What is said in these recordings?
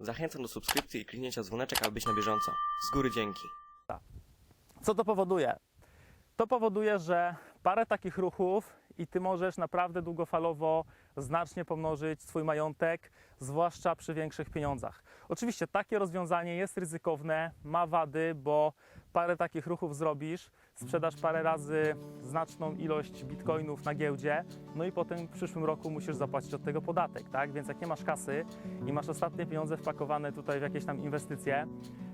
Zachęcam do subskrypcji i kliknięcia dzwoneczek, aby być na bieżąco. Z góry dzięki. Co to powoduje? To powoduje, że parę takich ruchów i ty możesz naprawdę długofalowo znacznie pomnożyć swój majątek, zwłaszcza przy większych pieniądzach. Oczywiście takie rozwiązanie jest ryzykowne, ma wady, bo parę takich ruchów zrobisz, sprzedasz parę razy znaczną ilość bitcoinów na giełdzie, no i potem w przyszłym roku musisz zapłacić od tego podatek, tak? Więc jak nie masz kasy i masz ostatnie pieniądze wpakowane tutaj w jakieś tam inwestycje,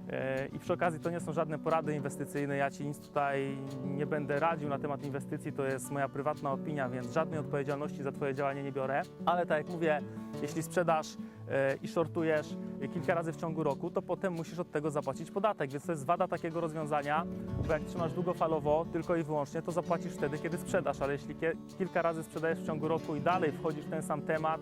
E, I przy okazji to nie są żadne porady inwestycyjne, ja Ci nic tutaj nie będę radził na temat inwestycji, to jest moja prywatna opinia, więc żadnej odpowiedzialności za Twoje działanie nie biorę. Ale tak jak mówię, jeśli sprzedasz i shortujesz kilka razy w ciągu roku, to potem musisz od tego zapłacić podatek, więc to jest wada takiego rozwiązania, bo jak trzymasz długofalowo tylko i wyłącznie, to zapłacisz wtedy, kiedy sprzedasz, ale jeśli kilka razy sprzedajesz w ciągu roku i dalej wchodzisz w ten sam temat,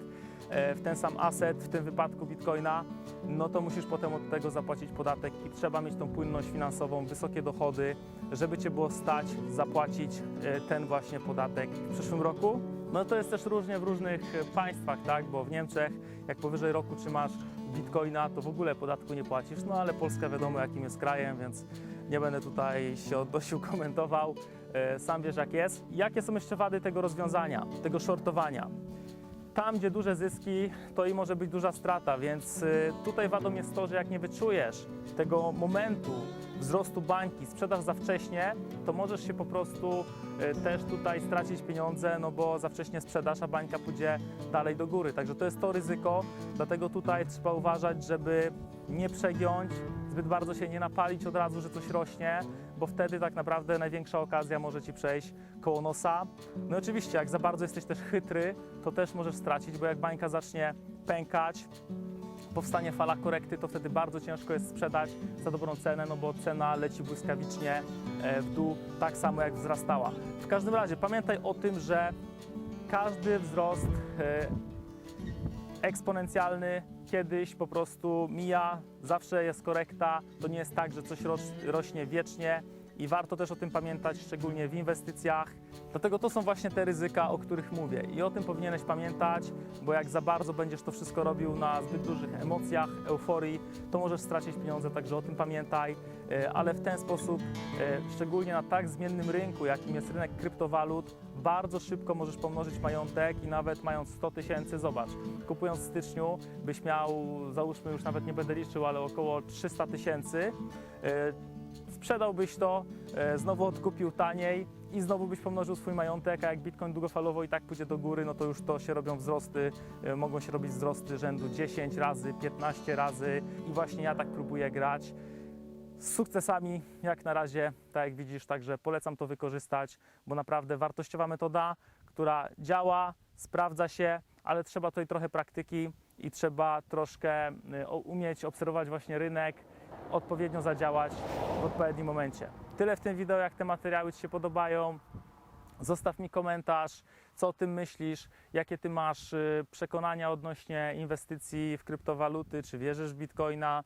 e, w ten sam asset, w tym wypadku bitcoina, no to musisz potem od tego zapłacić podatek i trzeba mieć tą płynność finansową, wysokie dochody, żeby Cię było stać zapłacić e, ten właśnie podatek w przyszłym roku. No to jest też różnie w różnych państwach, tak, bo w Niemczech jak powyżej roku trzymasz bitcoina, to w ogóle podatku nie płacisz, no ale Polska wiadomo jakim jest krajem, więc nie będę tutaj się odnosił, komentował. E, Sam wiesz jak jest. Jakie są jeszcze wady tego rozwiązania, tego shortowania? Tam, gdzie duże zyski, to i może być duża strata, więc y, tutaj wadą jest to, że jak nie wyczujesz tego momentu wzrostu bańki, sprzedaż za wcześnie, to możesz się po prostu y, też tutaj stracić pieniądze, no bo za wcześnie sprzedasz, a bańka pójdzie dalej do góry. Także to jest to ryzyko, dlatego tutaj trzeba uważać, żeby nie przegiąć, zbyt bardzo się nie napalić od razu, że coś rośnie, bo wtedy tak naprawdę największa okazja może Ci przejść koło nosa. No i oczywiście, jak za bardzo jesteś też chytry, to też możesz stracić, bo jak bańka zacznie pękać, powstanie fala korekty, to wtedy bardzo ciężko jest sprzedać za dobrą cenę, no bo cena leci błyskawicznie e, w dół, tak samo jak wzrastała. W każdym razie pamiętaj o tym, że każdy wzrost e, eksponencjalny kiedyś po prostu mija, zawsze jest korekta. To nie jest tak, że coś roś, rośnie wiecznie i warto też o tym pamiętać, szczególnie w inwestycjach. Dlatego to są właśnie te ryzyka, o których mówię i o tym powinieneś pamiętać, bo jak za bardzo będziesz to wszystko robił na zbyt dużych emocjach, euforii, to możesz stracić pieniądze, także o tym pamiętaj. E, Ale w ten sposób, e, szczególnie na tak zmiennym rynku, jakim jest rynek kryptowalut, bardzo szybko możesz pomnożyć majątek i nawet mając 100 tysięcy, zobacz, kupując w styczniu byś miał, załóżmy już nawet nie będę liczył, ale około 300 tysięcy, e, sprzedałbyś to, e, znowu odkupił taniej i znowu byś pomnożył swój majątek, a jak Bitcoin długofalowo i tak pójdzie do góry, no to już to się robią wzrosty, e, mogą się robić wzrosty rzędu 10 razy, 15 razy i właśnie ja tak próbuję grać z sukcesami jak na razie, tak jak widzisz, także polecam to wykorzystać, bo naprawdę wartościowa metoda, która działa, sprawdza się, ale trzeba tutaj trochę praktyki i trzeba troszkę o- umieć obserwować właśnie rynek, odpowiednio zadziałać w odpowiednim momencie. Tyle w tym wideo, jak te materiały Ci się podobają. Zostaw mi komentarz, co o tym myślisz, jakie ty masz y, przekonania odnośnie inwestycji w kryptowaluty, czy wierzysz w bitcoina.